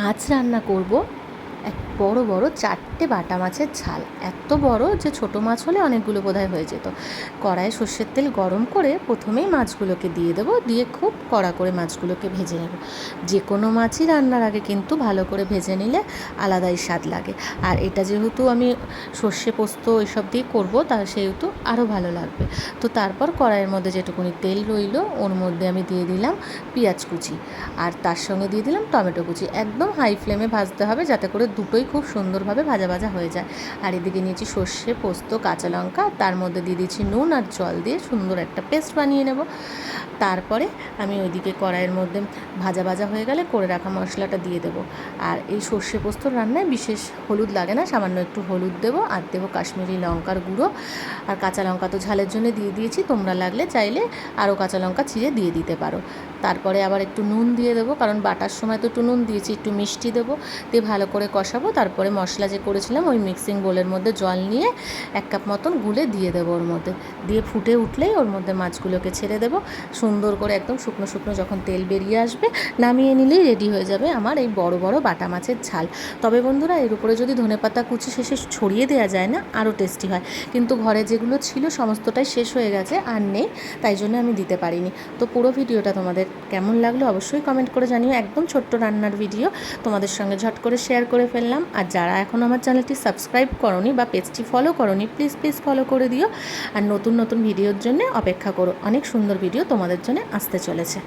আজ রান্না করব বড় বড় চারটে বাটা মাছের ঝাল। এত বড় যে ছোট মাছ হলে অনেকগুলো বোধহয় হয়ে যেত। কড়াইয়ে সর্ষের তেল গরম করে প্রথমেই মাছগুলোকে দিয়ে দেবো। দিয়ে খুব কড়া করে মাছগুলোকে ভেজে নেব। যে কোনো মাছই রান্নার আগে কিন্তু ভালো করে ভেজে নিলে আলাদাই স্বাদ লাগে। আর এটা যেহেতু আমি সর্ষে পোস্ত এসব দিয়ে করব, তা সেহেতু আরও ভালো লাগবে। তো তারপর কড়াইয়ের মধ্যে যেটুকুনি তেল রইল, ওর মধ্যে আমি দিয়ে দিলাম পেঁয়াজ কুচি। আর তার সঙ্গে দিয়ে দিলাম টমেটো কুচি। একদম হাই ফ্লেমে ভাজতে হবে যাতে করে দুটোই খুব সুন্দরভাবে ভাজা ভাজা হয়ে যায়। আর এদিকে নিয়েছি সর্ষে, পোস্ত, কাঁচা লঙ্কা। তার মধ্যে দিয়ে দিচ্ছি নুন আর জল দিয়ে সুন্দর একটা পেস্ট বানিয়ে নেব। তারপরে আমি ওইদিকে কড়াইয়ের মধ্যে ভাজা ভাজা হয়ে গেলে করে রাখা মশলাটা দিয়ে দেবো। আর এই সর্ষে পোস্তর রান্নায় বিশেষ হলুদ লাগে না, সামান্য একটু হলুদ দেবো আর দেবো কাশ্মীরি লঙ্কার গুঁড়ো। আর কাঁচা লঙ্কা তো ঝালের জন্য দিয়ে দিয়েছি, তোমরা লাগলে চাইলে আরও কাঁচা লঙ্কা চিড়ে দিয়ে দিতে পারো। তারপরে আবার একটু নুন দিয়ে দেবো, কারণ বাটার সময় তো একটু নুন দিয়েছি, একটু মিষ্টি দেবো, দিয়ে ভালো করে কষাবো। তারপরে মশলা যে করেছিলাম, ওই মিক্সিং বোলের মধ্যে জল নিয়ে এক কাপ মতন গুলে দিয়ে দেবো ওর মধ্যে। দিয়ে ফুটে উঠলেই ওর মধ্যে মাছগুলোকে ছেড়ে দেবো। সুন্দর করে একদম শুকনো শুকনো যখন তেল বেরিয়ে আসবে, নামিয়ে নিলেই রেডি হয়ে যাবে আমার এই বড় বড় বাটা মাছের ঝাল। তবে বন্ধুরা, এর উপরে যদি ধনেপাতা কুচি শেষে ছড়িয়ে দেওয়া যায় না, আরও টেস্টি হয়। কিন্তু ঘরে যেগুলো ছিল, সমস্তটাই শেষ হয়ে গেছে, আর নেই, তাই জন্য আমি দিতে পারিনি। তো পুরো ভিডিওটা তোমাদের কেমন লাগল অবশ্যই কমেন্ট করে জানিও। একদম ছোট্ট রান্নার ভিডিও তোমাদের সঙ্গে ঝট করে শেয়ার করে ফেললাম। আর যারা এখন আমার চ্যানেলটি সাবস্ক্রাইব করনি বা পেজটি ফলো করনি প্লিজ প্লিজ ফলো করে দিও। আর নতুন নতুন ভিডিওর জন্য অপেক্ষা করো। অনেক সুন্দর ভিডিও তোমাদের জন্য আসতে চলেছে।